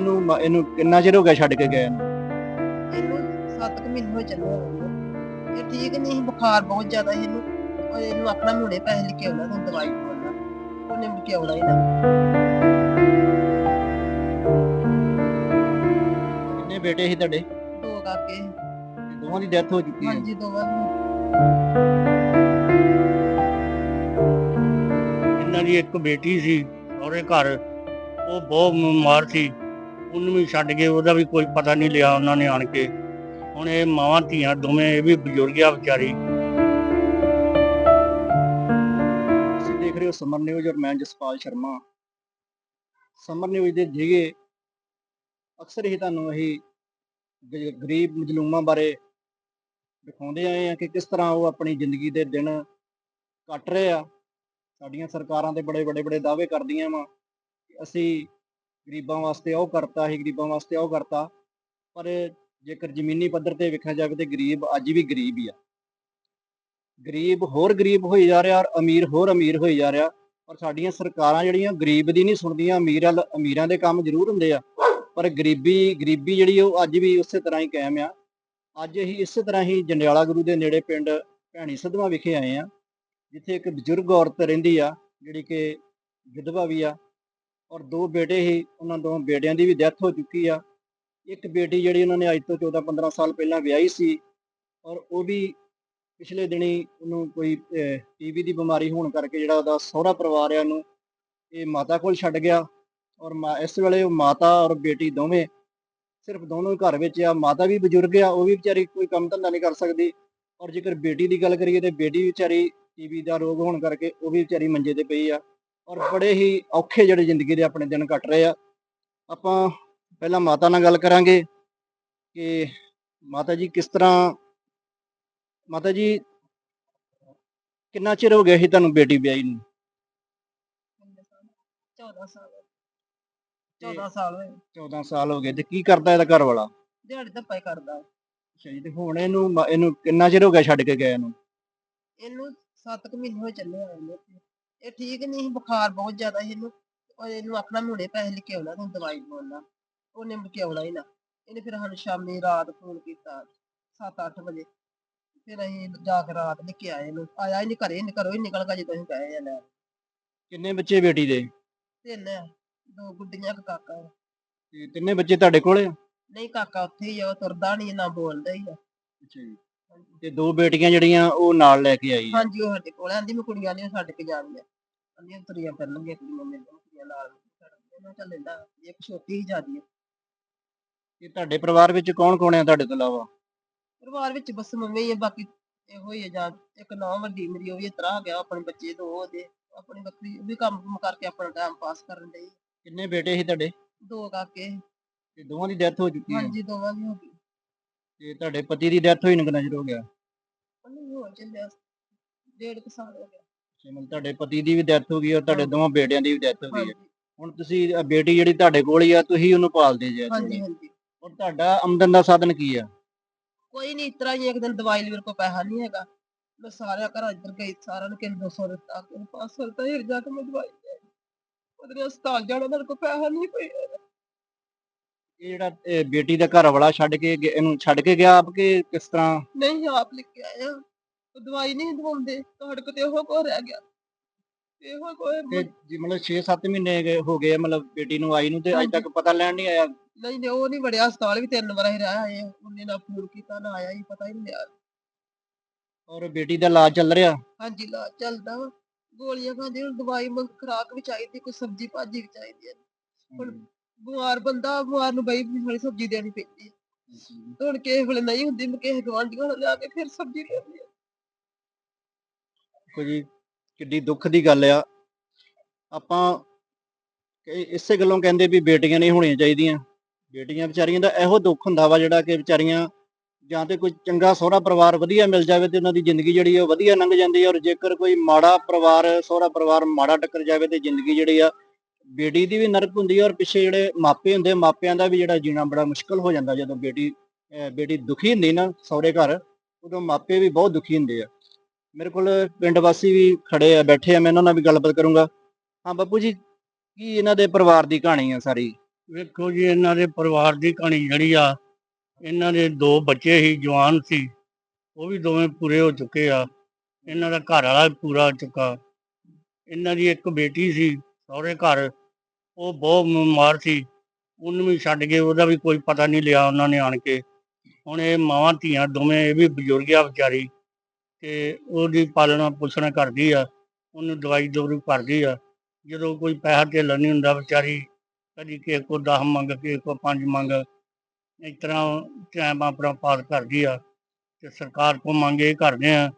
ਇਹਨੂੰ ਮ- ਇਹਨੂੰ ਕਿੰਨਾ ਚਿਰ ਹੋ ਗਿਆ ਛੱਡ ਕੇ ਗਏ ਨੂੰ? ਇਹਨੂੰ 7 ਮਹੀਨੇ ਹੋ ਚੱਲੇ ਨੇ। ਇਹ ਠੀਕ ਨਹੀਂ ਸੀ, ਬੁਖਾਰ ਬਹੁਤ ਜ਼ਿਆਦਾ ਸੀ ਇਹਨੂੰ। ਔਰ ਇਹਨੂੰ ਆਪਣਾ ਮੁੰਡੇ ਪੈਸੇ ਲਿਖ ਕੇ ਆਉਣਾ ਤੇ ਦਵਾਈ ਖਵਾਉਣਾ ਉਹਨੇ ਮੁੜ ਕੇ ਆਉਣਾ ਹੀ ਨਾ। ਕਿੰਨੇ ਬੇਟੇ ਸੀ ਤੁਹਾਡੇ? ਦੋ ਕਾਕੇ। ਦੋਵਾਂ ਦੀ ਡੈਥ ਹੋ ਚੁੱਕੀ ਹੈ। ਹਾਂਜੀ ਦੋਵਾਂ ਨੂੰ ਇਹਨਾਂ ਦੀ ਇੱਕ ਬੇਟੀ ਸੀ ਉਹਦੇ ਘਰ। ਉਹ ਬਹੁਤ ਬਿਮਾਰ ਸੀ। ਉਹਨੂੰ ਵੀ ਛੱਡ ਗਏ ਉਹਦਾ ਵੀ ਕੋਈ ਪਤਾ ਨਹੀਂ ਲਿਆ ਉਹਨਾਂ ਨੇ ਆਣ ਕੇ। ਹੁਣ ਇਹ ਮਾਵਾਂ, ਧੀਆਂ ਦੋਵੇਂ, ਇਹ ਵੀ ਬਜ਼ੁਰਗ ਆ ਵਿਚਾਰੀ। ਤੁਸੀਂ ਦੇਖ ਰਹੇ ਹੋ ਸਮਰ ਨਿਊਜ਼ ਔਰ ਮੈਂ ਜਸਪਾਲ ਸ਼ਰਮਾ। ਸਮਰ ਨਿਊਜ਼ ਦੇ ਜੀਗੇ ਅਕਸਰ ਹੀ ਤੁਹਾਨੂੰ ਅਸੀਂ ਗਰੀਬ ਮਜਲੂਮਾਂ ਬਾਰੇ ਦਿਖਾਉਂਦੇ ਆਏ ਆ ਕਿ ਕਿਸ ਤਰ੍ਹਾਂ ਉਹ ਆਪਣੀ ਜ਼ਿੰਦਗੀ ਦੇ ਦਿਨ ਕੱਟ ਰਹੇ ਆ। ਸਾਡੀਆਂ ਸਰਕਾਰਾਂ ਤੇ ਬੜੇ ਬੜੇ ਬੜੇ ਦਾਅਵੇ ਕਰਦੀਆਂ ਵਾ ਅਸੀਂ ਗਰੀਬਾਂ ਵਾਸਤੇ ਉਹ ਕਰਤਾ ਸੀ ਗਰੀਬਾਂ ਵਾਸਤੇ ਉਹ ਕਰਤਾ। ਪਰ ਜੇਕਰ ਜ਼ਮੀਨੀ ਪੱਧਰ ਤੇ ਵੇਖਿਆ ਜਾਵੇ ਤੇ ਗਰੀਬ ਅੱਜ ਵੀ ਗਰੀਬ ਹੀ ਆ। ਗਰੀਬ ਹੋਰ ਗਰੀਬ ਹੋਈ ਜਾ ਰਿਹਾ ਔਰ ਅਮੀਰ ਹੋਰ ਅਮੀਰ ਹੋਈ ਜਾ ਰਿਹਾ। ਪਰ ਸਾਡੀਆਂ ਸਰਕਾਰਾਂ ਜਿਹੜੀਆਂ ਗਰੀਬ ਦੀ ਨਹੀਂ ਸੁਣਦੀਆਂ, ਅਮੀਰ ਅਮੀਰਾਂ ਦੇ ਕੰਮ ਜ਼ਰੂਰ ਹੁੰਦੇ ਆ। ਪਰ ਗਰੀਬੀ ਗਰੀਬੀ ਜਿਹੜੀ ਉਹ ਅੱਜ ਵੀ ਉਸੇ ਤਰ੍ਹਾਂ ਹੀ ਕਾਇਮ ਆ। ਅੱਜ ਅਸੀਂ ਇਸੇ ਤਰ੍ਹਾਂ ਹੀ ਜੰਡਿਆਲਾ ਗੁਰੂ ਦੇ ਨੇੜੇ ਪਿੰਡ ਭੈਣੀ ਸਦਵਾ ਵਿਖੇ ਆਏ ਆ, ਜਿੱਥੇ ਇੱਕ ਬਜ਼ੁਰਗ ਔਰਤ ਰਹਿੰਦੀ ਆ, ਜਿਹੜੀ ਕਿ ਵਿਧਵਾ ਵੀ ਆ। ਔਰ ਦੋ ਬੇਟੇ ਹੀ ਉਹਨਾਂ ਦੋ ਬੇਟਿਆਂ ਦੀ ਵੀ ਡੈਥ ਹੋ ਚੁੱਕੀ ਆ। ਇੱਕ ਬੇਟੀ ਜਿਹੜੀ ਉਹਨਾਂ ਨੇ ਅੱਜ ਤੋਂ 14 15 ਸਾਲ ਪਹਿਲਾਂ ਵਿਆਹੀ ਸੀ ਔਰ ਉਹ ਵੀ ਪਿਛਲੇ ਦਿਨੀ ਉਹਨੂੰ ਕੋਈ ਟੀਵੀ ਦੀ ਬਿਮਾਰੀ ਹੋਣ ਕਰਕੇ ਜਿਹੜਾ ਉਹਦਾ ਸਹੁਰਾ ਪਰਿਵਾਰ ਆ ਉਹਨੂੰ ਇਹ ਮਾਤਾ ਕੋਲ ਛੱਡ ਗਿਆ ਔਰ ਮਾ- ਇਸ ਵੇਲੇ ਉਹ ਮਾਤਾ ਔਰ ਬੇਟੀ ਦੋਵੇਂ ਸਿਰਫ ਦੋਨੋਂ ਹੀ ਘਰ ਵਿੱਚ ਆ। ਮਾਤਾ ਵੀ ਬਜ਼ੁਰਗ ਆ, ਉਹ ਵੀ ਵਿਚਾਰੀ ਕੋਈ ਕੰਮ ਧੰਦਾ ਨਹੀਂ ਕਰ ਸਕਦੀ ਔਰ ਜੇਕਰ ਬੇਟੀ ਦੀ ਗੱਲ ਕਰੀਏ ਤੇ ਬੇਟੀ ਵਿਚਾਰੀ ਟੀਵੀ ਦਾ ਰੋਗ ਹੋਣ ਕਰਕੇ ਉਹ ਵੀ ਵਿਚਾਰੀ ਮੰਜੇ ਤੇ ਪਈ ਆ। ਔਰ ਬੜੇ ਹੀ ਔਖੇ ਜਿਹੜੇ ਜ਼ਿੰਦਗੀ ਦੇ ਆਪਣੇ ਦਿਨ ਕੱਟ ਰਹੇ ਆ। ਆਪਾਂ ਪਹਿਲਾਂ ਮਾਤਾ ਨਾਲ ਗੱਲ ਕਰਾਂਗੇ ਕਿ ਮਾਤਾ ਜੀ ਕਿਸ ਤਰ੍ਹਾਂ ਮਾਤਾ ਜੀ ਕਿੰਨਾ ਚਿਰ ਹੋ ਗਿਆ ਸੀ ਤੁਹਾਨੂੰ ਬੇਟੀ ਵਿਆਹੀ ਨੂੰ? 14 ਸਾਲ। 14 ਸਾਲ ਹੋਏ। 14 ਸਾਲ ਹੋ ਗਏ ਤੇ ਕੀ ਕਰਦਾ ਇਹਦਾ ਘਰ ਵਾਲਾ ਦਿਹਾੜੀ ਧੱਪਾ ਹੀ ਕਰਦਾ। ਅੱਛਾ ਜੀ ਤੇ ਹੁਣ ਇਹਨੂੰ ਇਹਨੂੰ ਕਿੰਨਾ ਚਿਰ ਹੋ ਗਿਆ ਛੱਡ ਕੇ ਗਏ ਨੂੰ ਇਹਨੂੰ 7 ਮਹੀਨੇ ਹੋ ਚੱਲੇ ਨੇ ਇਹ ਠੀਕ ਨਹੀਂ ਸੀ, ਬੁਖਾਰ ਬਹੁਤ ਜ਼ਿਆਦਾ ਸੀ ਇਹਨੂੰ ਔਰ ਇਹਨੂੰ ਆਪਣਾ ਮੁੰਡੇ ਪੈਸੇ ਲਿਖ ਕੇ ਆਉਣਾ ਤੇ ਦਵਾਈ ਖਵਾਉਣਾ ਉਹਨੇ ਮੁੜ ਕੇ ਆਉਣਾ ਹੀ ਨਾ। ਇਹਨੇ ਫਿਰ ਸਾਨੂੰ ਸ਼ਾਮੀ ਰਾਤ ਫੋਨ ਕੀਤਾ 7-8 ਵਜੇ। ਫਿਰ ਅਸੀਂ ਜਾ ਕੇ ਰਾਤ ਲੈ ਕੇ ਆਏ ਇਹਨੂੰ ਆਇਆ ਹੀ ਨਹੀਂ ਘਰੇ ਨਹੀਂ ਘਰੋਂ ਹੀ ਨਿਕਲ ਗਿਆ ਜਦੋਂ ਅਸੀਂ ਗਏ ਆ ਲੈ। ਕਿੰਨੇ ਬੱਚੇ ਬੇਟੀ ਦੇ? ਤਿੰਨ ਆ, ਦੋ ਗੁੱਡੀਆਂ ਇੱਕ ਕਾਕਾ। ਆ। ਤੇ ਤਿੰਨੇ ਬੱਚੇ ਤੁਹਾਡੇ ਕੋਲ? ਆ ਨਹੀਂ ਕਾਕਾ ਉੱਥੇ ਹੀ ਆ ਉਹ ਤੁਰਦਾ ਨਹੀਂ ਨਾ ਬੋਲਦਾ ਹੀ ਆ। ਅੱਛਾ ਜੀ। ਤੇ ਦੋ ਬੇਟੀਆਂ ਜਿਹੜੀਆਂ ਉਹ ਨਾਲ ਲੈ ਕੇ ਆਈ ਆ। ਹਾਂਜੀ ਉਹ ਸਾਡੇ ਕੋਲ ਆਂਦੀ ਮੈਂ ਕੁੜੀਆਂ ਨੇ ਛੱਡ ਕੇ ਜਾਣੀਆਂ ਆਂਦੀਆਂ ਤੁਰੀਆਂ ਫਿਰਨਗੀਆਂ ਕੁੜੀਆਂ ਮੇਰੇ ਨਾਲ ਕੁੜੀਆਂ ਨਾਲ ਉਹਨਾਂ ਚੱਲ ਲੈਂਦਾ ਇੱਕ ਛੋਟੀ ਹੀ ਜਾਂਦੀ ਹੈ ਤੇ ਤੁਹਾਡੇ ਪਰਿਵਾਰ ਵਿੱਚ ਕੌਣ ਕੌਣ ਆ ਤੁਹਾਡੇ ਤੋਂ ਇਲਾਵਾ? ਪਰਿਵਾਰ ਵਿੱਚ ਬਸ ਮੰਮੀ ਹੀ ਆ ਬਾਕੀ ਇਹੋ ਹੀ ਆ ਜਾਂ ਇੱਕ ਨੌਂ ਵੱਡੀ ਮੇਰੀ ਉਹ ਵੀ ਇਤਰਾ ਆ ਗਿਆ। ਆਪਣੇ ਬੱਚੇ ਦੋ ਉਹਦੇ ਆਪਣੀ ਬੱਕਰੀ ਉਹ ਵੀ ਕੰਮ ਕਰਕੇ ਆਪਣਾ ਟਾਈਮ ਪਾਸ ਕਰਨ ਦੇ ਕਿੰਨੇ ਬੇਟੇ ਸੀ ਤੁਹਾਡੇ? ਦੋ ਕਾਕੇ। ਤੇ ਦੋਵਾਂ ਦੀ ਡੈਥ ਹੋ ਚੁੱਕੀ ਹੈ ਹਾਂਜੀ ਦੋਵਾਂ ਦੀ ਹੋ ਗਈ। ਤੇ ਤੁਹਾਡੇ ਪਤੀ ਦੀ ਡੈਥ ਹੋਈ ਨੂੰ ਕਿੰਨਾ ਚਿਰ ਹੋ ਗਿਆ? ਉਹਨੂੰ ਹੋ ਚੱਲਿਆ ਡੇਢ ਕੁ ਸਾਲ ਹੋ ਗਿਆ। ਅੱਛਾ, ਮਤਲਬ ਤੁਹਾਡੇ ਪਤੀ ਦੀ ਵੀ ਡੈਥ ਹੋ ਗਈ ਔਰ ਤੁਹਾਡੇ ਹਾਂਜੀ। ਦੋਵਾਂ ਬੇਟਿਆਂ ਦੀ ਵੀ ਡੈਥ ਹੋ ਗਈ ਹੈ। ਹਾਂਜੀ। ਹੁਣ ਤੁਸੀਂ ਅ, ਬੇਟੀ ਜਿਹੜੀ ਤੁਹਾਡੇ ਕੋਲ ਹੀ ਆ ਤੁਸੀਂ ਉਹਨੂੰ ਪਾਲਦੇ ਜੇ ਹਾਂਜੀ ਹਾਂਜੀ। ਔਰ ਤੁਹਾਡਾ ਆਮਦਨ ਦਾ ਸਾਧਨ ਕੀ ਆ? ਕੋਈ ਨਹੀਂ ਇਤਰਾ ਹੀ ਇੱਕ ਦਿਨ ਦਵਾਈ ਲਈ ਮੇਰੇ ਕੋਲ ਪੈਸਾ ਨਹੀਂ ਹੈਗਾ। ਮੈਂ ਸਾਰਿਆਂ ਘਰਾਂ ਇੱਧਰ ਗਈ ਸਾਰਿਆਂ ਨੂੰ ਕਿਸੇ 200 ਦਿੱਤਾ। ਕਿਸੇ 500 ਦਿੱਤਾ ਫਿਰ ਜਾ ਕੇ ਮੈਂ ਦਵਾਈ ਲੈ ਆਈ। ਉਹਦੇ ਹਸਪਤਾਲ ਜਾਣਾ ਮੇਰੇ ਕੋਲ ਪੈਸਾ ਨਹੀਂ ਕੋਈ। ਇਹ ਜਿਹੜਾ ਇਹ ਬੇਟੀ ਦਾ ਘਰ ਵਾਲਾ ਛੱਡ ਕੇ ਗਿਆ- ਇਹਨੂੰ ਛੱਡ ਕੇ ਗਿਆ ਆਪ ਕਿ ਕਿਸ ਤਰ੍ਹਾਂ? ਨਹੀਂ ਆਪ ਲਿਖ ਕੇ ਆਇਆ। ਉਹ ਦਵਾਈ ਨਹੀਂ ਦਵਾਉਂਦੇ। ਤੁਹਾਡੇ ਕੋਲ ਤੇ ਉਹ ਕੋ ਰਹਿ ਗਿਆ। ਇਹੋ ਕੋਈ ਤੇ ਜੀ ਮਤਲਬ 6-7 ਮਹੀਨੇ ਗਏ- ਹੋ ਗਏ ਆ ਮਤਲਬ ਬੇਟੀ ਨੂੰ ਆਈ ਨੂੰ ਤੇ ਅਜੇ ਤੱਕ ਪਤਾ ਲੈਣ ਨਹੀਂ ਆਇਆ? ਨਹੀਂ ਨਹੀਂ ਉਹ ਨਹੀਂ ਵੜਿਆ ਹਸਪਤਾਲ ਵੀ ਤਿੰਨ ਵਾਰ ਹੀ ਰਹਿ ਆਏ। ਉਹਨੇ ਨਾ ਫੋਨ ਕੀਤਾ ਨਾ ਆਇਆ ਹੀ ਪਤਾ ਹੀ ਨਹੀਂ ਲਿਆ ਔਰ ਬੇਟੀ ਦਾ ਇਲਾਜ ਚੱਲ ਰਿਹਾ? ਹਾਂਜੀ ਲਾ ਚੱਲਦਾ ਵਾ। ਗੋਲੀਆਂ ਖਾਂਦੇ ਹੁਣ ਦਵਾਈ ਮੰਗ ਖਰਾਕ ਵੀ ਚਾਹੀਦੀ ਕੋਈ ਸਬਜ਼ੀ ਭਾਜੀ ਵੀ ਚਾਹੀਦੀ ਹੈ। ਹੁਣ ਬਿਮਾਰ ਬੰਦਾ ਬਿਮਾਰ ਨੂੰ ਬਈ ਹਰੀ ਸਬਜ਼ੀ ਦੇਣੀ ਪੈਂਦੀ ਹੈ ਤੇ ਹੁਣ ਕਿਸੇ ਵੇਲੇ ਨਹੀਂ ਹੁੰਦੀ, ਮੈਂ ਕਿਸੇ ਗਵਾਂਢੀਆਂ ਨੂੰ ਲਿਆ ਕੇ ਫਿਰ ਸਬਜ਼ੀ ਦੇਣੀ ਹੈ ਦੇਖੋ ਜੀ, ਕਿੱਡੀ ਦੁੱਖ ਦੀ ਗੱਲ ਆ। ਆਪਾਂ ਕਿ ਇਸੇ ਗੱਲੋਂ ਕਹਿੰਦੇ ਵੀ ਬੇਟੀਆਂ ਨਹੀਂ ਹੋਣੀਆਂ ਚਾਹੀਦੀਆਂ। ਬੇਟੀਆਂ ਵਿਚਾਰੀਆਂ ਦਾ ਇਹੋ ਦੁੱਖ ਹੁੰਦਾ ਵਾ ਜਿਹੜਾ ਕਿ ਵਿਚਾਰੀਆਂ ਜਾਂ ਤੇ ਕੋਈ ਚੰਗਾ ਸਹੁਰਾ ਪਰਿਵਾਰ ਵਧੀਆ ਮਿਲ ਜਾਵੇ ਤੇ ਉਹਨਾਂ ਦੀ ਜ਼ਿੰਦਗੀ ਜਿਹੜੀ ਆ ਉਹ ਵਧੀਆ ਲੰਘ ਜਾਂਦੀ ਹੈ ਔਰ ਜੇਕਰ ਕੋਈ ਮਾੜਾ ਪਰਿਵਾਰ, ਸਹੁਰਾ ਪਰਿਵਾਰ ਮਾੜਾ ਟੱਕਰ ਜਾਵੇ ਤੇ ਜ਼ਿੰਦਗੀ ਜਿਹੜੀ ਆ ਬੇਟੀ ਦੀ ਵੀ ਨਰਕ ਹੁੰਦੀ ਹੈ ਔਰ ਪਿੱਛੇ ਜਿਹੜੇ ਮਾਪੇ ਹੁੰਦੇ ਮਾਪਿਆਂ ਦਾ ਵੀ ਜਿਹੜਾ ਜੀਣਾ ਬੜਾ ਮੁਸ਼ਕਲ ਹੋ ਜਾਂਦਾ ਜਦੋਂ ਬੇਟੀ ਬੇਟੀ ਦੁਖੀ ਹੁੰਦੀ ਨਾ ਸਹੁਰੇ ਘਰ, ਉਦੋਂ ਮਾਪੇ ਵੀ ਬਹੁਤ ਦੁਖੀ ਹੁੰਦੇ ਆ। ਮੇਰੇ ਕੋਲ ਪਿੰਡ ਵਾਸੀ ਵੀ ਖੜੇ ਆ, ਬੈਠੇ ਆ, ਮੈਂ ਇਹਨਾਂ ਨਾਲ ਵੀ ਗੱਲਬਾਤ ਕਰੂੰਗਾ। ਹਾਂ ਬਾਪੂ ਜੀ, ਕੀ ਇਹਨਾਂ ਦੇ ਪਰਿਵਾਰ ਦੀ ਕਹਾਣੀ ਆ ਸਾਰੀ? ਵੇਖੋ ਜੀ, ਇਹਨਾਂ ਦੇ ਪਰਿਵਾਰ ਦੀ ਕਹਾਣੀ ਜਿਹੜੀ ਆ, ਇਹਨਾਂ ਦੇ ਦੋ ਬੱਚੇ ਸੀ, ਜਵਾਨ ਸੀ, ਉਹ ਵੀ ਦੋਵੇਂ ਪੂਰੇ ਹੋ ਚੁੱਕੇ ਆ। ਇਹਨਾਂ ਦਾ ਘਰ ਵਾਲਾ ਵੀ ਪੂਰਾ ਹੋ ਚੁੱਕਾ। ਇਹਨਾਂ ਦੀ ਇੱਕ ਬੇਟੀ ਸੀ, ਸਹੁਰੇ ਘਰ ਉਹ ਬਹੁਤ ਬਿਮਾਰ ਸੀ। ਉਹਨੂੰ ਵੀ ਛੱਡ ਕੇ ਉਹਦਾ ਵੀ ਕੋਈ ਪਤਾ ਨਹੀਂ ਲਿਆ ਉਹਨਾਂ ਨੇ ਆਣ ਕੇ। ਹੁਣ ਇਹ ਮਾਵਾਂ, ਧੀਆਂ ਦੋਵੇਂ ਇਹ ਵੀ ਬਜ਼ੁਰਗ ਆ ਵਿਚਾਰੀ ਤੇ ਉਹਦੀ ਪਾਲਣਾ ਪੋਸ਼ਣ ਕਰਦੀ ਆ। ਉਹਨੂੰ ਦਵਾਈ ਦੋਰੂ ਕਰਦੀ ਆ। ਜਦੋਂ ਕੋਈ ਪੈਸਾ ਧੇਲਾ ਨਹੀਂ ਹੁੰਦਾ ਵਿਚਾਰੀ, ਕਦੀ ਕਿਸੇ ਕੋ 10 ਮੰਗ ਕੇ ਕੋ 5 ਮੰਗ, ਇਸ ਤਰ੍ਹਾਂ ਟਾਈਮ ਆਪਣਾ ਪਾਸ ਕਰਦੀ ਆ ਤੇ ਸਰਕਾਰ ਕੋ ਮੰਗੇ ਕਰਦੇ ਆ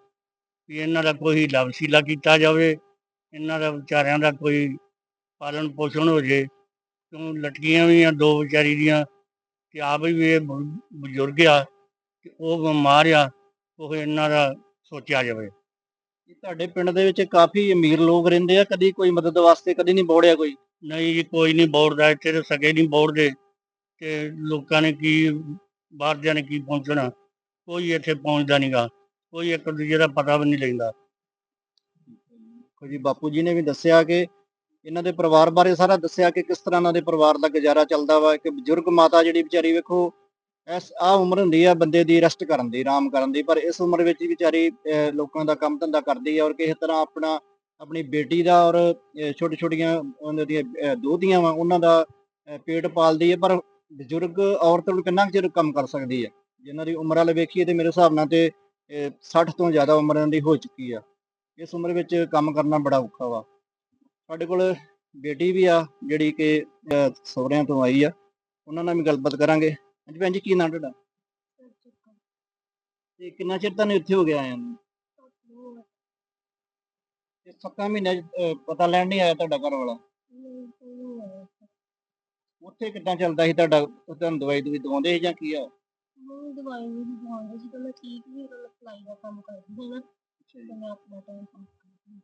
ਵੀ ਇਹਨਾਂ ਦਾ ਕੋਈ ਹੀਲਾ ਵਸੀਲਾ ਕੀਤਾ ਜਾਵੇ, ਇਹਨਾਂ ਦਾ ਵਿਚਾਰਿਆਂ ਦਾ ਕੋਈ ਪਾਲਣ ਪੋਸ਼ਣ ਹੋ ਜੇ ਕਿਉਂ ਲਟਕੀਆਂ ਵੀ ਆ ਦੋ ਵਿਚਾਰੀ ਦੀਆਂ ਤੇ ਆਪ ਵੀ ਇਹ ਬ- ਬਜ਼ੁਰਗ ਆ ਤੇ ਉਹ ਬਿਮਾਰ ਆ ਉਹ ਇਹਨਾਂ ਦਾ ਸੋਚਿਆ ਜਾਵੇ। ਤੁਹਾਡੇ ਪਿੰਡ ਦੇ ਵਿੱਚ ਕਾਫੀ ਅਮੀਰ ਲੋਕ ਰਹਿੰਦੇ ਆ ਕਦੀ ਕੋਈ ਮਦਦ ਵਾਸਤੇ ਕਦੀ ਨਹੀਂ ਬੋੜਿਆ ਕੋਈ? ਨਹੀਂ ਜੀ ਕੋਈ ਨਹੀਂ ਬੋੜਦਾ ਇੱਥੇ ਤੇ ਸਗੇ ਨਹੀਂ ਬੋੜਦੇ ਤੇ ਲੋਕਾਂ ਨੇ ਕੀ ਬਾਹਰਦਿਆਂ ਨੇ ਕੀ ਪਹੁੰਚਣਾ? ਕੋਈ ਇੱਥੇ ਪਹੁੰਚਦਾ ਨਹੀਂਗਾ ਕੋਈ ਇੱਕ ਦੂਜੇ ਦਾ ਪਤਾ ਵੀ ਨਹੀਂ ਲੈਂਦਾ। ਜੀ ਬਾਪੂ ਜੀ ਨੇ ਵੀ ਦੱਸਿਆ ਕਿ ਇਹਨਾਂ ਦੇ ਪਰਿਵਾਰ ਬਾਰੇ ਸਾਰਾ ਦੱਸਿਆ ਕਿ ਕਿਸ ਤਰ੍ਹਾਂ ਇਹਨਾਂ ਦੇ ਪਰਿਵਾਰ ਦਾ ਗੁਜ਼ਾਰਾ ਚੱਲਦਾ ਵਾ ਇੱਕ ਬਜ਼ੁਰਗ ਮਾਤਾ ਜਿਹੜੀ ਵਿਚਾਰੀ ਵੇਖੋ ਇਸ ਆ ਉਮਰ ਹੁੰਦੀ ਆ ਬੰਦੇ ਦੀ ਰੈਸਟ ਕਰਨ ਦੀ ਆਰਾਮ ਕਰਨ ਦੀ ਪਰ ਇਸ ਉਮਰ ਵਿੱਚ ਵਿਚਾਰੀ ਅਹ, ਲੋਕਾਂ ਦਾ ਕੰਮ ਧੰਦਾ ਕਰਦੀ ਆ ਔਰ ਕਿਸੇ ਤਰ੍ਹਾਂ ਆਪਣਾ ਆਪਣੀ ਬੇਟੀ ਦਾ ਔਰ ਛੋਟੀ ਛੋਟੀਆਂ ਉਹਨਾਂ ਦੀਆਂ ਦੋਧੀਆਂ ਵਾ ਉਹਨਾਂ ਦਾ ਪੇਟ ਪਾਲਦੀ ਹੈ ਪਰ ਬਜ਼ੁਰਗ ਔਰਤ ਨੂੰ ਕਿੰਨਾ ਕੁ ਚਿਰ ਕੰਮ ਕਰ ਸਕਦੀ ਹੈ ਜਿਨ੍ਹਾਂ ਦੀ ਉਮਰ ਵਾਲੇ ਵੇਖੀਏ ਤੇ ਮੇਰੇ ਹਿਸਾਬ ਨਾਲ ਤੇ ਅਹ, 60 ਤੋਂ ਜ਼ਿਆਦਾ ਉਮਰ ਇਹਨਾਂ ਦੀ ਹੋ ਚੁੱਕੀ ਆ। ਇਸ ਉਮਰ ਵਿੱਚ ਕੰਮ ਕਰਨਾ ਬੜਾ ਔਖਾ ਵਾ। ਸਾਡੇ ਕੋਲ ਬੇਟੀ ਵੀ ਆ ਜਿਹੜੀ ਕਿ ਸਹੁਰਿਆਂ ਤੋਂ ਆਈ ਆ। ਉਹਨਾਂ ਨਾਲ ਵੀ ਗੱਲਬਾਤ ਕਰਾਂਗੇ। ਹਾਂਜੀ ਭੈਣ ਜੀ ਕੀ ਨਾਂ ਤੁਹਾਡਾ? ਤੇ ਕਿੰਨਾ ਚਿਰ ਤੁਹਾਨੂੰ ਇੱਥੇ ਹੋ ਗਿਆ ਆਇਆ ਨੂੰ ਤੇ ਸੱਤਾਂ ਮਹੀਨੇ ਪਤਾ ਲੈਣ ਨਹੀਂ ਆਇਆ ਤੁਹਾਡਾ ਘਰ ਵਾਲਾ? ਉੱਥੇ ਕਿੱਦਾਂ ਚੱਲਦਾ ਸੀ ਤੁਹਾਡਾ? ਤੁਹਾਨੂੰ ਦਵਾਈ ਦਵਾਈ ਦਵਾਉਂਦੇ ਸੀ ਜਾਂ ਕੀ ਆ? ਨਹੀਂ ਦਵਾਈ ਨਹੀਂ ਦਵਾਉਂਦੇ ਸੀ। ਤਾਂ ਮੈਂ ਠੀਕ ਵੀ ਉਦੋਂ ਸਲਾਈ ਦਾ ਕੰਮ ਕਰਦੀ ਸੀ ਨਾ। ਤੇ ਮੈਂ ਆਪਣਾ ਟਾਈਮ ਪਾਸ ਕਰਦੀ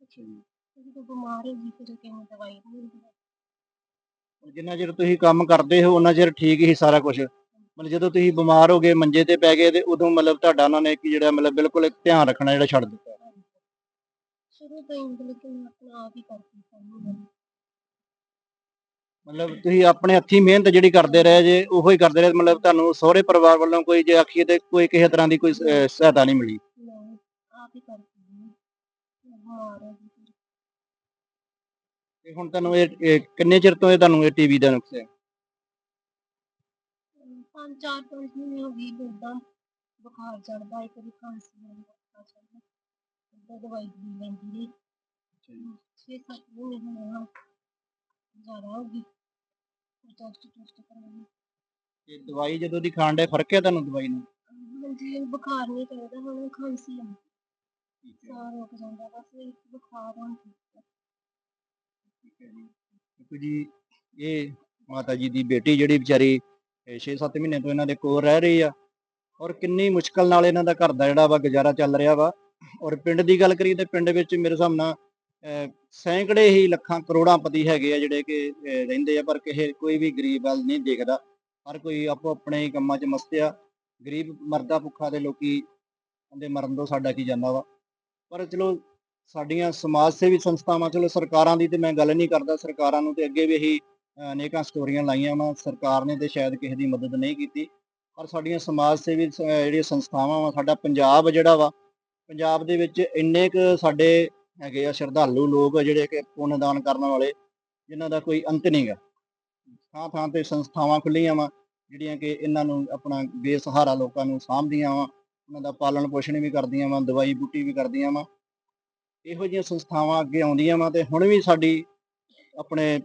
ਅੱਛਾ ਜੀ। ਜਦੋਂ ਬਿਮਾਰ ਹੋ ਗਈ ਫਿਰ ਕਿਵੇਂ ਦਵਾਈ ਨਹੀਂ ਮਿਲਦੀ ਜਿੰਨਾ ਚਿਰ ਤੁਸੀਂ ਕੰਮ ਕਰਦੇ ਹੋ ਉਹਨਾਂ ਚਿਰ ਠੀਕ ਹੀ ਸਾਰਾ ਕੁਝ ਮਤਲਬ ਜਦੋਂ ਤੁਸੀਂ ਬਿਮਾਰ ਹੋ ਗਏ ਮੰਜੇ ਤੇ ਪੈ ਗਏ ਤੇ ਉਦੋਂ ਮਤਲਬ ਤੁਹਾਡਾ ਉਹਨਾਂ ਨੇ ਕੀ ਜਿਹੜਾ ਮਤਲਬ ਬਿਲਕੁਲ ਇੱਕ ਧਿਆਨ ਰੱਖਣਾ ਜਿਹੜਾ ਛੱਡ ਦਿੱਤਾ। ਸ਼ੁਰੂ ਤੋਂ ਹੀ ਮਤਲਬ ਕਿ ਮੈਂ ਆਪਣਾ ਆਪ ਹੀ ਕਰਦੀ ਸੀ ਮਤਲਬ ਤੁਸੀਂ ਆਪਣੇ ਹੱਥੀਂ ਮਿਹਨਤ ਜਿਹੜੀ ਕਰਦੇ ਰਹੇ ਜੇ ਉਹੋ ਹੀ ਕਰਦੇ ਰਹੇ ਮਤਲਬ ਤੁਹਾਨੂੰ ਸਹੁਰੇ ਪਰਿਵਾਰ ਵੱਲੋਂ ਕੋਈ ਜੇ ਆਖੀਏ ਤੇ ਕੋਈ ਕਿਸੇ ਤਰ੍ਹਾਂ ਦੀ ਕੋਈ ਅਹ, ਸਹਾਇਤਾ ਨਹੀਂ ਮਿਲੀ। ਮੈਂ ਆਪ ਹੀ ਕਰਦੀ ਸੀ ਬਿਮਾਰ ਹੋ ਗਈ। ਤੇ ਹੁਣ ਤੁਹਾਨੂੰ ਇਹ ਇਹ ਕਿੰਨੇ ਚਿਰ ਤੋਂ ਇਹ ਤੁਹਾਨੂੰ ਇਹ ਟੀਵੀ ਦਾ ਨੁਕਸ ਹੈ? ਪੰਜ ਚਾਰ ਪੰਜ ਮਹੀਨੇ ਹੋ ਗਈ ਇਦਾਂ ਬੁਖਾਰ ਚੜਦਾ ਇੱਕ ਵਾਰੀ ਖਾਂਸੀ ਆਉਂਦੀ ਬੁਖਾਰ ਚੜਦਾ ਏਦਾਂ ਦਵਾਈ ਦਵਾਈ ਲੈਂਦੀ ਰਹੀ। ਛੇ ਸੱਤ ਮਹੀਨੇ ਹੋਏ ਹੁਣ ਜ਼ਿਆਦਾ ਹੋ ਗਈ। ਟੈਸਟ ਟੈਸਟ ਕਰਾਉਣੇ ਤੇ ਦਵਾਈ ਜਦੋਂ ਦੀ ਖਾਣ ਦੇ ਫ਼ਰਕ ਹੈ ਤੁਹਾਨੂੰ ਦਵਾਈ ਨੂੰ? ਹਾਂਜੀ ਇਹ ਬੁਖਾਰ ਨਹੀਂ ਚੜਦਾ ਹੁਣ ਖਾਂਸੀ ਆ ਸਾਹ ਰੁਕ ਜਾਂਦਾ ਬਸ ਇੱਕ ਬੁਖਾਰ ਹੁਣ ਠੀਕ ਹੈ। ਦੇਖੋ ਜੀ, ਇਹ ਮਾਤਾ ਜੀ ਦੀ ਬੇਟੀ ਜਿਹੜੀ ਵਿਚਾਰੀ 6-7 ਮਹੀਨੇ ਤੋਂ ਇਹਨਾਂ ਦੇ ਕੋਲ ਰਹਿ ਰਹੀ ਆ ਔਰ ਕਿੰਨੀ ਮੁਸ਼ਕਲ ਨਾਲ ਇਹਨਾਂ ਦਾ ਘਰ ਦਾ ਜਿਹੜਾ ਵਾ ਗੁਜ਼ਾਰਾ ਚੱਲ ਰਿਹਾ ਵਾ। ਔਰ ਪਿੰਡ ਦੀ ਗੱਲ ਕਰੀਏ ਤੇ ਪਿੰਡ ਵਿੱਚ ਮੇਰੇ ਹਿਸਾਬ ਨਾਲ ਸੈਂਕੜੇ ਹੀ ਲੱਖਾਂ ਕਰੋੜਾਂ ਪਤੀ ਹੈਗੇ ਆ ਜਿਹੜੇ ਕਿ ਰਹਿੰਦੇ ਆ, ਪਰ ਕਿਸੇ ਕੋਈ ਵੀ ਗਰੀਬ ਵੱਲ ਨਹੀਂ ਦੇਖਦਾ। ਹਰ ਕੋਈ ਆਪੋ ਆਪਣੇ ਹੀ ਕੰਮਾਂ 'ਚ ਮਸਤ ਆ। ਗਰੀਬ ਮਰਦਾ ਭੁੱਖਾ ਦੇ ਲੋਕੀ ਕਹਿੰਦੇ ਮਰਨ ਤੋਂ ਸਾਡਾ ਕੀ ਜਾਂਦਾ ਵਾ। ਪਰ ਚਲੋ ਸਾਡੀਆਂ ਸਮਾਜ ਸੇਵੀ ਸੰਸਥਾਵਾਂ, ਚਲੋ ਸਰਕਾਰਾਂ ਦੀ ਤੇ ਮੈਂ ਗੱਲ ਨਹੀਂ ਕਰਦਾ, ਸਰਕਾਰਾਂ ਨੂੰ ਤੇ ਅੱਗੇ ਵੀ ਇਹੀ ਅਨੇਕਾਂ ਸਟੋਰੀਆਂ ਲਾਈਆਂ ਵਾ ਸਰਕਾਰ ਨੇ ਤੇ ਸ਼ਾਇਦ ਕਿਸੇ ਦੀ ਮਦਦ ਨਹੀਂ ਕੀਤੀ। ਪਰ ਸਾਡੀਆਂ ਸਮਾਜ ਸੇਵੀ ਜਿਹੜੀਆਂ ਸੰਸਥਾਵਾਂ ਵਾ, ਸਾਡਾ ਪੰਜਾਬ ਜਿਹੜਾ ਵਾ, ਪੰਜਾਬ ਦੇ ਵਿੱਚ ਇੰਨੇ ਕੁ ਸਾਡੇ ਹੈਗੇ ਆ ਸ਼ਰਧਾਲੂ ਲੋਕ ਜਿਹੜੇ ਕਿ ਪੁੰਨ ਦਾਨ ਕਰਨ ਵਾਲੇ, ਜਿਨ੍ਹਾਂ ਦਾ ਕੋਈ ਅੰਤ ਨਹੀਂਗਾ ਥਾਂ ਥਾਂ ਤੇ ਸੰਸਥਾਵਾਂ ਖੁੱਲੀਆਂ ਵਾ, ਜਿਹੜੀਆਂ ਕਿ ਇਹਨਾਂ ਨੂੰ ਆਪਣਾ ਬੇਸਹਾਰਾ ਲੋਕਾਂ ਨੂੰ ਸਾਂਭਦੀਆਂ ਵਾ, ਉਹਨਾਂ ਦਾ ਪਾਲਣ ਪੋਸ਼ਣ ਵੀ ਕਰਦੀਆਂ ਵਾ ਦਵਾਈ ਬੂਟੀ ਵੀ ਕਰਦੀਆਂ ਵਾ। ਇਹੋ ਜਿਹੀਆਂ ਸੰਸਥਾਵਾਂ ਅੱਗੇ ਆਉਂਦੀਆਂ ਵਾ ਤੇ ਹੁਣ ਵੀ ਸਾਡੀ ਆਪਣੇ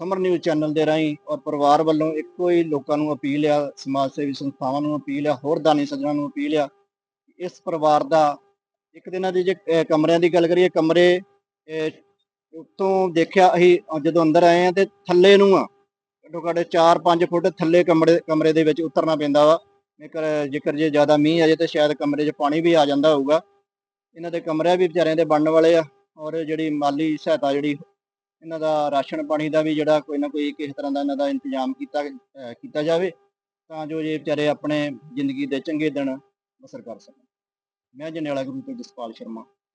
ਸਮਰ ਨਿਊਜ਼ ਚੈਨਲ ਦੇ ਰਾਹੀਂ ਔਰ ਪਰਿਵਾਰ ਵੱਲੋਂ ਇੱਕੋ ਹੀ ਲੋਕਾਂ ਨੂੰ ਅਪੀਲ ਆ, ਸਮਾਜ ਸੇਵੀ ਸੰਸਥਾਵਾਂ ਨੂੰ ਅਪੀਲ ਆ, ਹੋਰ ਦਾਨੀ ਸੱਜਣਾਂ ਨੂੰ ਅਪੀਲ ਆ, ਇਸ ਪਰਿਵਾਰ ਦਾ ਇੱਕ ਦਿਨਾਂ ਦੀ ਜੇ ਕਮਰਿਆਂ ਦੀ ਗੱਲ ਕਰੀਏ, ਕਮਰੇ ਉੱਤੋਂ ਦੇਖਿਆ ਅਸੀਂ ਜਦੋਂ ਅੰਦਰ ਆਏ ਆ ਤੇ ਥੱਲੇ ਨੂੰ ਆ, ਘੱਟੋ ਘੱਟ 4-5 ਫੁੱਟ ਥੱਲੇ ਕਮਰੇ ਕਮਰੇ ਦੇ ਵਿੱਚ ਉਤਰਨਾ ਪੈਂਦਾ ਵਾ। ਜੇਕਰ ਜੇਕਰ ਜੇ ਜ਼ਿਆਦਾ ਮੀਂਹ ਆ ਜੇ ਤੇ ਸ਼ਾਇਦ ਕਮਰੇ 'ਚ ਪਾਣੀ ਵੀ ਆ ਜਾਂਦਾ ਹੋਊਗਾ। ਇਹਨਾਂ ਦੇ ਕਮਰੇ ਵੀ ਵਿਚਾਰਿਆਂ ਦੇ ਬਣਨ ਵਾਲੇ ਆ ਔਰ ਜਿਹੜੀ ਮਾਲੀ ਸਹਾਇਤਾ ਜਿਹੜੀ ਇਹਨਾਂ ਦਾ ਰਾਸ਼ਨ ਪਾਣੀ ਦਾ ਵੀ ਜਿਹੜਾ ਕੋਈ ਨਾ ਕੋਈ ਕਿਸੇ ਤਰ੍ਹਾਂ ਦਾ ਇਹਨਾਂ ਦਾ ਇੰਤਜ਼ਾਮ ਕੀਤਾ ਕੀਤਾ ਜਾਵੇ, ਤਾਂ ਜੋ ਇਹ ਵਿਚਾਰੇ ਆਪਣੇ ਜ਼ਿੰਦਗੀ ਦੇ ਚੰਗੇ ਦਿਨ ਬਸਰ ਕਰ ਸਕਣ। ਮੈਂ ਜਨੇਲਾ ਗੁਰੂ ਤੋਂ ਜਸਪਾਲ ਸ਼ਰਮਾ।